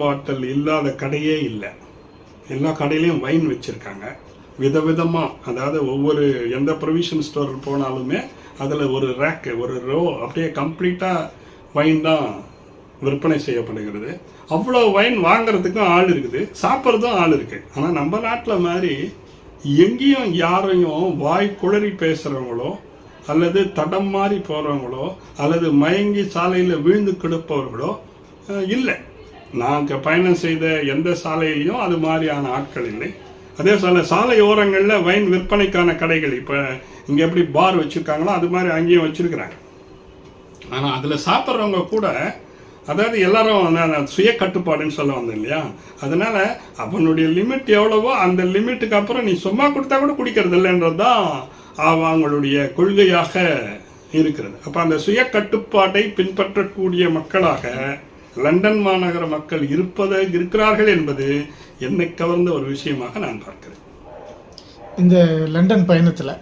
பாட்டில் இல்லாத கடையே இல்லை. எல்லா கடையிலையும் வைன் வச்சுருக்காங்க. விதவிதமாக அதாவது ஒவ்வொரு எந்த ப்ரொவிஷன் ஸ்டோர் போனாலுமே அதில் ஒரு ரேக்கு ஒரு ரோ அப்படியே கம்ப்ளீட்டாக வைன் தான் விற்பனை செய்யப்படுகிறது. அவ்வளோ வைன் வாங்குறதுக்கும் ஆள் இருக்குது சாப்பிட்றதும் ஆள் இருக்குது ஆனால் நம்ம நாட்டில் மாதிரி எங்கேயும் யாரையும் வாய் குளறி பேசுகிறவங்களோ அல்லது தடம் மாறி போகிறவங்களோ அல்லது மயங்கி சாலையில் விழுந்து கிடப்பவர்களோ இல்லை. நாங்கள் பயணம் செய்த எந்த சாலையிலையும் அது மாதிரியான ஆட்கள் இல்லை. அதே சில சாலை ஓரங்களில் வைன் விற்பனைக்கான கடைகள் இப்போ இங்கே எப்படி பார் வச்சுருக்காங்களோ அது மாதிரி அங்கேயும் வச்சுருக்குறாங்க. ஆனால் அதில் சாப்பிட்றவங்க கூட அதாவது எல்லாரும் சுய கட்டுப்பாடுன்னு சொல்ல வந்தேன் இல்லையா? அதனால அவனுடைய லிமிட் எவ்வளவோ அந்த லிமிட்டுக்கு அப்புறம் நீ சும்மா கொடுத்தா கூட குடிக்கிறது இல்லைன்றது தான் அவங்களுடைய கொள்கையாக இருக்கிறது. அப்போ அந்த சுய கட்டுப்பாட்டை பின்பற்றக்கூடிய மக்களாக லண்டன் மாநகர மக்கள் இருப்பது இருக்கிறார்கள் என்பது என்னை கவர்ந்த ஒரு விஷயமாக நான் பார்க்கிறேன். இந்த லண்டன் பயணத்தில்.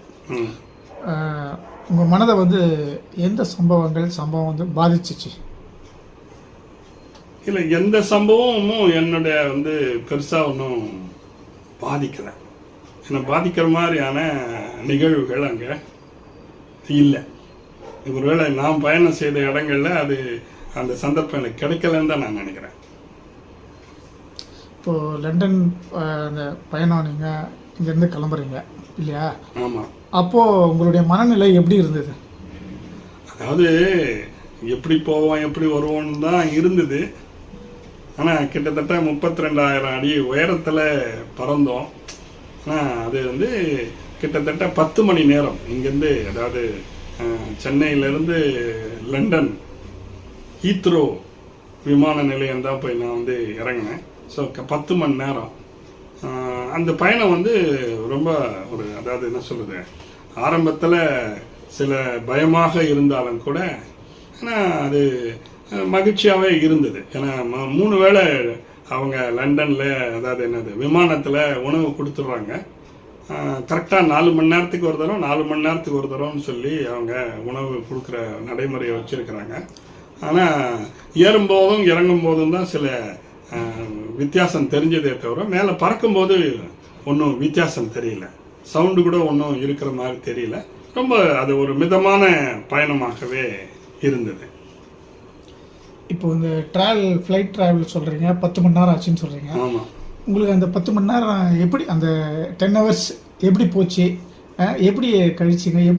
உங்கள் மனதை வந்து எந்த சம்பவங்கள் சம்பவம் வந்து பாதிச்சிச்சு? இல்லை எந்த சம்பவமும் என்னுடைய வந்து பெருசாக ஒன்றும் பாதிக்கலை. என்னை பாதிக்கிற மாதிரியான நிகழ்வுகள் அங்கே இல்லை. ஒருவேளை நான் பயணம் செய்த இடங்கள்ல அது அந்த சந்தர்ப்பம் எனக்கு கிடைக்கலன்னு தான் நான் நினைக்கிறேன். இப்போது லண்டன் அந்த பயணம் நீங்கள் இங்கேருந்து கிளம்புறீங்க இல்லையா? ஆமாம் அப்போது உங்களுடைய மனநிலை எப்படி இருந்தது? அதாவது எப்படி போவோம் எப்படி வருவோம்னு தான் இருந்தது. ஆனால் கிட்டத்தட்ட முப்பத்தி ரெண்டாயிரம் அடி உயரத்தில் பறந்தோம். ஆனால் அது வந்து கிட்டத்தட்ட பத்து மணி நேரம் இங்கேருந்து அதாவது சென்னையிலேருந்து லண்டன் ஹீத்ரோ விமான நிலையம் தான் போய் நான் வந்து இறங்கினேன். ஸோ பத்து மணி நேரம். அந்த பயணம் வந்து ரொம்ப ஒரு அதாவது என்ன சொல்லுது ஆரம்பத்தில் சில பயமாக இருந்தாலும் கூட ஆனால் அது மகிழ்ச்சியாகவே இருந்தது. ஏன்னா ம- மூணு வேளை அவங்க லண்டனில் அதாவது என்னது விமானத்தில் உணவு கொடுத்துட்றாங்க. கரெக்டாக நாலு மணி நேரத்துக்கு ஒரு தரம் நாலு மணி நேரத்துக்கு ஒரு தரம்னு சொல்லி அவங்க உணவு கொடுக்குற நடைமுறையை வச்சுருக்கிறாங்க. ஆனால் ஏறும்போதும் இறங்கும் போதும் தான் சில வித்தியாசம் தெரிஞ்சதே தவிர மேலே பறக்கும்போது ஒன்றும் வித்தியாசம் தெரியல. சவுண்டு கூட ஒன்றும் இருக்கிற மாதிரி தெரியல. ரொம்ப அது ஒரு மிதமான பயணமாகவே இருந்தது. இப்போ இந்த ட்ராவல் ஃப்ளைட் ட்ராவல் சொல்கிறீங்க பத்து மணி நேரம் ஆச்சுன்னு சொல்கிறீங்க ஆமாம் உங்களுக்கு அந்த பத்து மணி நேரம் எப்படி அந்த டென் ஹவர்ஸ் எப்படி போச்சு? எப்படி கழிச்சிங்க?